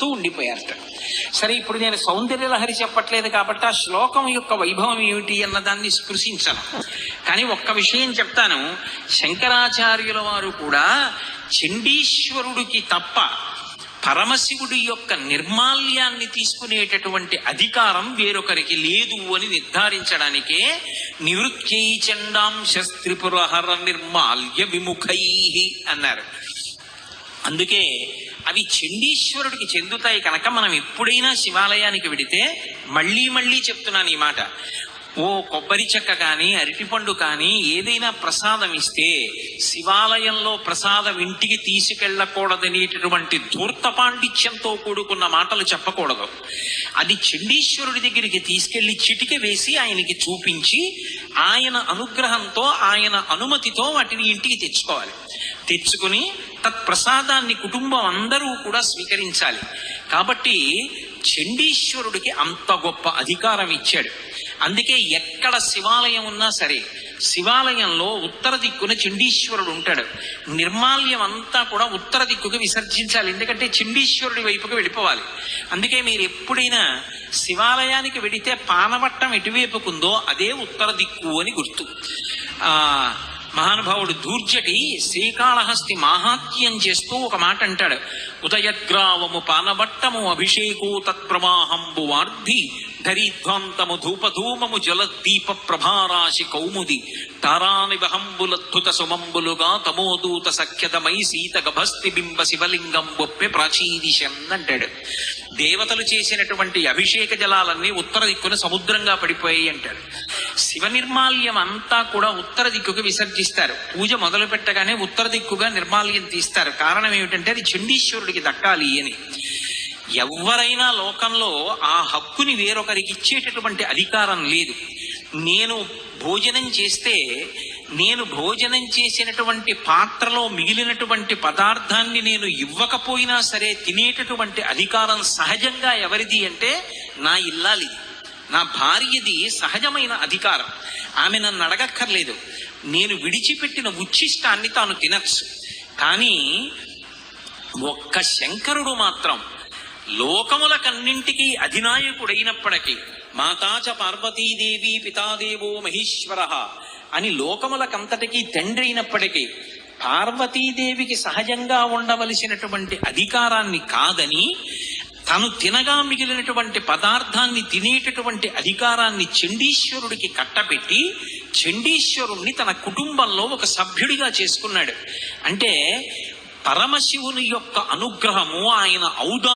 తూ ఉండిపోయారట. సరే ఇప్పుడు నేను సౌందర్య లహరి చెప్పట్లేదు కాబట్టి ఆ శ్లోకం యొక్క వైభవం ఏమిటి అన్నదాన్ని స్పృశించను. కానీ ఒక్క విషయం చెప్తాను. శంకరాచార్యుల వారు కూడా చండీశ్వరుడికి తప్ప పరమశివుడి యొక్క నిర్మాల్యాన్ని తీసుకునేటటువంటి అధికారం వేరొకరికి లేదు అని నిర్ధారించడానికే నివృత్యై చండాంశ త్రిపురహర నిర్మాల్య విముఖై అన్నారు. అందుకే అవి చండీశ్వరుడికి చెందుతాయి కనుక మనం ఎప్పుడైనా శివాలయానికి వెడితే మళ్ళీ మళ్ళీ చెప్తున్నాను ఈ మాట. ఓ కొబ్బరి చెక్క కానీ అరటిపండు కానీ ఏదైనా ప్రసాదం ఇస్తే శివాలయంలో ప్రసాదం ఇంటికి తీసుకెళ్ళకూడదనేటటువంటి ధూర్త పాండిత్యంతో కూడుకున్న మాటలు చెప్పకూడదు. అది చండీశ్వరుడి దగ్గరికి తీసుకెళ్ళి చిటిక వేసి ఆయనకి చూపించి ఆయన అనుగ్రహంతో ఆయన అనుమతితో వాటిని ఇంటికి తెచ్చుకోవాలి. తెచ్చుకుని తత్ప్రసాదాన్ని కుటుంబం అందరూ కూడా స్వీకరించాలి. కాబట్టి చండీశ్వరుడికి అంత గొప్ప అధికారం ఇచ్చాడు. అందుకే ఎక్కడ శివాలయం ఉన్నా సరే శివాలయంలో ఉత్తర దిక్కున చండీశ్వరుడు ఉంటాడు. నిర్మాల్యం అంతా కూడా ఉత్తర దిక్కుకు విసర్జించాలి. ఎందుకంటే చండీశ్వరుడి వైపుకు వెళ్ళిపోవాలి. అందుకే మీరు ఎప్పుడైనా శివాలయానికి వెడితే పానవట్టం ఎటువైపుకుందో అదే ఉత్తర దిక్కు అని గుర్తు. మహానుభావుడు దూర్జటి శ్రీకాళహస్తి మాహాత్యం చేస్తూ ఒక మాట అంటాడు. ఉదయగ్రావము పానబట్టము అభిషేకు తత్ప్రవాహంబు వార్ధి ధరిధ్వాంతము ధూపధూమము జలదీప ప్రభారాశి కౌముది తారానివహంబులద్భుత సుమంబులుగా తమోదూత సఖ్యతమై సీత గభస్తి బింబ శివలింగం బొప్పె ప్రాచీదిశన్ అంటాడు. దేవతలు చేసినటువంటి అభిషేక జలాలన్నీ ఉత్తర దిక్కున సముద్రంగా పడిపోయాయి అంటాడు. శివ నిర్మాల్యం అంతా కూడా ఉత్తర దిక్కుకు విసర్జిస్తారు. పూజ మొదలు పెట్టగానే ఉత్తర దిక్కుగా నిర్మాల్యం తీస్తారు. కారణం ఏమిటంటే అది చండీశ్వరుడికి దక్కాలి అని. ఎవరైనా లోకంలో ఆ హక్కుని వేరొకరికి ఇచ్చేటటువంటి అధికారం లేదు. నేను భోజనం చేస్తే నేను భోజనం చేసినటువంటి పాత్రలో మిగిలినటువంటి పదార్థాన్ని నేను ఇవ్వకపోయినా సరే తినేటటువంటి అధికారం సహజంగా ఎవరిది అంటే నా ఇల్లాలిది. నా భార్యది సహజమైన అధికారం. ఆమె నన్ను అడగక్కర్లేదు. నేను విడిచిపెట్టిన ఉచ్ఛిష్టాన్ని తాను తినచ్చు. కానీ ఒక్క శంకరుడు మాత్రం లోకములకన్నింటికీ అధినాయకుడైనప్పటికీ మాతాచ పార్వతీదేవి పితాదేవో మహేశ్వర అని లోకములకంతటికీ తండ్రి అయినప్పటికీ పార్వతీదేవికి సహజంగా ఉండవలసినటువంటి అధికారాన్ని కాదని తను తినగా మిగిలినటువంటి పదార్థాన్ని తినేటటువంటి అధికారాన్ని చండీశ్వరుడికి కట్టబెట్టి చండీశ్వరుణ్ణి తన కుటుంబంలో ఒక సభ్యుడిగా చేసుకున్నాడు. అంటే పరమశివుని యొక్క అనుగ్రహము ఆయన ఔదా